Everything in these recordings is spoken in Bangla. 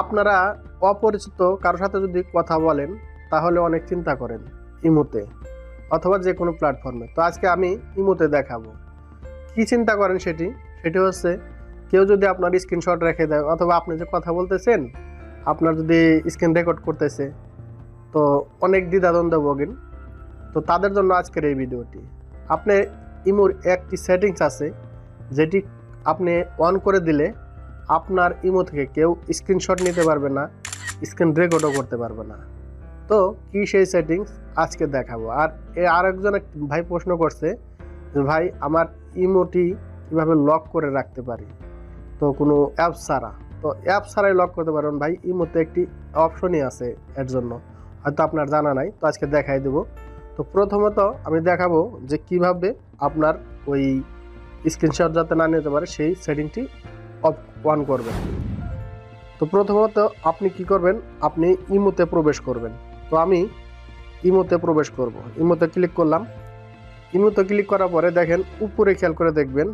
আপনারা অপরিচিত কারোর সাথে যদি কথা বলেন, তাহলে অনেক চিন্তা করেন ইমোতে, অথবা যে কোনো প্ল্যাটফর্মে তো আজকে আমি ইমোতে দেখাবো। কি চিন্তা করেন সেটি? সেটি হচ্ছে, কেউ যদি আপনার স্ক্রিনশট রেখে দেয়, অথবা আপনি যে কথা বলতেছেন, আপনার যদি স্ক্রিন রেকর্ড করতেছে, তো অনেক দ্বিধাদ্বন্দ্ব ভোগেন। তো তাদের জন্য আজকের এই ভিডিওটি। আপনি ইমোর একটি সেটিংস আছে, যেটি আপনি অন করে দিলে আপনার ইমো থেকে কেউ স্ক্রিনশট নিতে পারবে না, স্ক্রিন রেকর্ডও করতে পারবে না। তো কি সেই সেটিংস? আজকে দেখাবো। আর এ আরেকজন এক ভাই প্রশ্ন করছে যে, ভাই, আমার ইমোটি কীভাবে লক করে রাখতে পারি? তো কোনো অ্যাপ ছাড়া। তো অ্যাপ ছাড়াই লক করতে পারবেন ভাই, ইমোতে একটি অপশনই আছে এর জন্য। হয়তো আপনার জানা নাই, তো আজকে দেখাই দেবো। তো প্রথমত আমি দেখাবো যে কীভাবে আপনার ওই স্ক্রিনশট যাতে না নিতে পারে, সেই সেটিংটি অন করবেন। তো প্রথমত আপনি কি করবেন? আপনি ইমোতে প্রবেশ করবেন। তো আমি ইমোতে প্রবেশ করব। ইমোতে ক্লিক করলাম। ইমোতে ক্লিক করার পরে দেখেন উপরে খেয়াল করে দেখবেন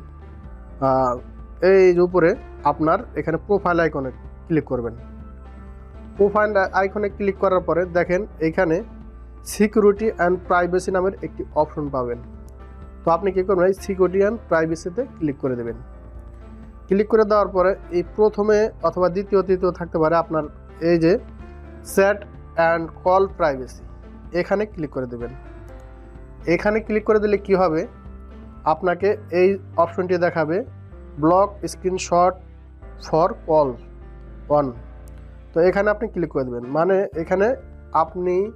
এই উপরে আপনার এখানে প্রোফাইল আইকনে ক্লিক করবেন। প্রোফাইল আইকনে ক্লিক করার পরে দেখেন এখানে সিকিউরিটি অ্যান্ড প্রাইভেসি নামের একটি অপশন পাবেন। তো আপনি কী করবেন? এই সিকিউরিটি অ্যান্ড প্রাইভেসিতে ক্লিক করে দেবেন। ক্লিক করে দেওয়ার পরে এই প্রথমে অথবা দ্বিতীয় তৃতীয় থাকতে পারে আপনার এই যে সেট অ্যান্ড কল প্রাইভেসি। এখানে ক্লিক করে দেবেন। এখানে ক্লিক করে দিলে কি হবে? আপনাকে এই অপশনটি দেখাবে, block screenshot for call on. তো এখানে আপনি ক্লিক করে দেবেন। মানে এখানে আপনি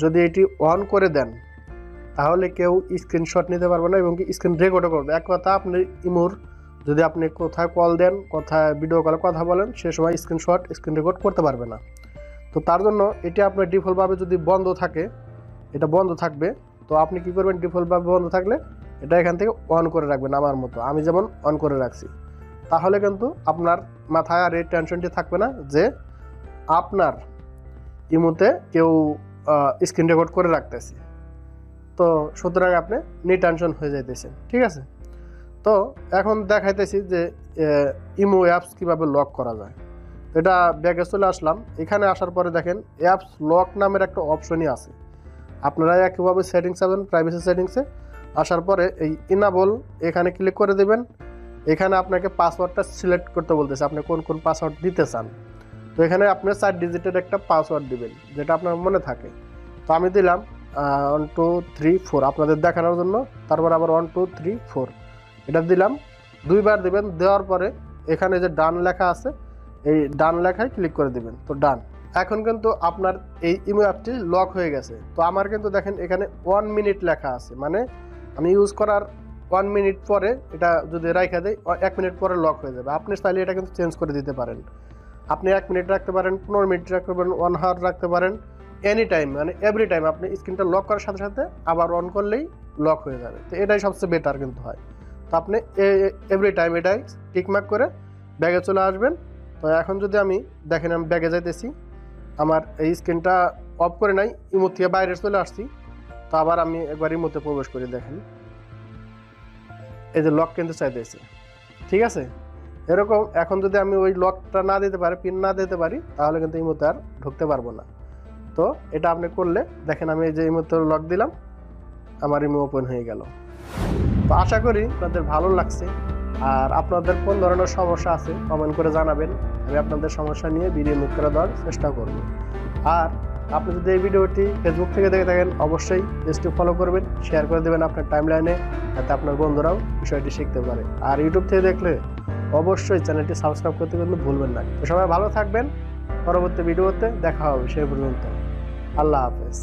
যদি এটি অন করে দেন, তাহলে কেউ স্ক্রিনশট নিতে পারবে না এবং কি স্ক্রিন রেকর্ডও করবে এক কথা আপনি ইমোর যদি আপনি কোথায় কল দেন, কোথায় ভিডিও কলে কথা বলেন, সে সময় স্ক্রিনশট স্ক্রিন রেকর্ড করতে পারবে না। তো তার জন্য এটি আপনার ডিফল্টভাবে যদি বন্ধ থাকে, এটা বন্ধ থাকবে, তো আপনি কি করবেন? ডিফল্টভাবে বন্ধ থাকলে এটা এখান থেকে অন করে রাখবেন আমার মতো। আমি যেমন অন করে রাখছি। তাহলে কিন্তু আপনার মাথায় আর এই টেনশনটি থাকবে না যে আপনার ইমোতে কেউ স্ক্রিন রেকর্ড করে রাখতেছে। তো সুতরাং আপনি নিটেনশন হয়ে যাইতেছেন। ঠিক আছে? তো এখন দেখাইতেছি যে ইমো অ্যাপস কীভাবে লক করা যায়। এটা ব্যাগে চলে আসলাম। এখানে আসার পরে দেখেন, অ্যাপস লক নামের একটা অপশনই আছে। আপনারা একইভাবে সেটিংস যাবেন প্রাইভেসি সেটিংসে। আসার পরে এই ইনাবল এখানে ক্লিক করে দেবেন। এখানে আপনাকে পাসওয়ার্ডটা সিলেক্ট করতে বলতেছে, আপনি কোন কোন পাসওয়ার্ড দিতে চান। তো এখানে আপনি চার ডিজিটের একটা পাসওয়ার্ড দিবেন, যেটা আপনার মনে থাকে। তো আমি দিলাম ওয়ান টু থ্রি ফোর আপনাদের দেখানোর জন্য। তারপর আবার ওয়ান টু থ্রি ফোর এটা দিলাম। দুইবার দিবেন, দেওয়ার পরে এখানে যে ডান লেখা আছে, এই ডান লেখায় ক্লিক করে দিবেন। তো ডান। এখন কিন্তু আপনার এই ইমো অ্যাপটি লক হয়ে গেছে। তো আমার কিন্তু দেখেন এখানে ওয়ান মিনিট লেখা আছে। মানে আমি ইউজ করার ওয়ান মিনিট পরে এটা যদি রাইখা দেয় এক মিনিট পরে লক হয়ে যাবে। আপনি চাইলে এটা কিন্তু চেঞ্জ করে দিতে পারেন। আপনি এক মিনিট রাখতে পারেন, পনেরো মিনিট রাখতে পারেন ওয়ান হাওয়ার রাখতে পারেন এনি টাইম মানে এভরি টাইম আপনি স্ক্রিনটা লক করার সাথে সাথে আবার অন করলেই লক হয়ে যাবে। তো এটাই সবচেয়ে বেটার কিন্তু হয়। তো আপনি এভরি টাইম এটাই টিকমার্ক করে ব্যাগে চলে আসবেন। তো এখন যদি আমি দেখেন, আমি ব্যাগে যাইতেছি, আমার এই স্ক্রিনটা অফ করে নাই ইমো থেকে বাইরে চলে আসছি। তো আবার আমি একবার ইমোতে প্রবেশ করি, দেখেন। এই যে লক কিন্তু চাইতেছি, ঠিক আছে? এরকম এখন যদি আমি ওই লকটা না দিতে পারি পিন না দিতে পারি, তাহলে কিন্তু ইমোতে আর ঢুকতে পারব না। তো এটা আপনি করলে, দেখেন আমি এই যে ইমোতে লক দিলাম, আমার ইমো ওপেন হয়ে গেল। তো আশা করি আপনাদের ভালো লাগছে। আর আপনাদের কোন ধরনের সমস্যা আছে কমেন্ট করে জানাবেন। আমি আপনাদের সমস্যা নিয়ে ভিডিও মুখ করে দেওয়ার চেষ্টা করব। আর আপনি যদি এই ভিডিওটি ফেসবুক থেকে দেখে থাকেন, অবশ্যই পেজটি ফলো করবেন শেয়ার করে দেবেন আপনার টাইম লাইনে যাতে আপনার বন্ধুরাও বিষয়টি শিখতে পারে। আর ইউটিউব থেকে দেখলে অবশ্যই চ্যানেলটি সাবস্ক্রাইব করতে কিন্তু ভুলবেন না। সবাই ভালো থাকবেন, পরবর্তী ভিডিওতে দেখা হবে সেই পর্যন্ত। আল্লাহ হাফেজ।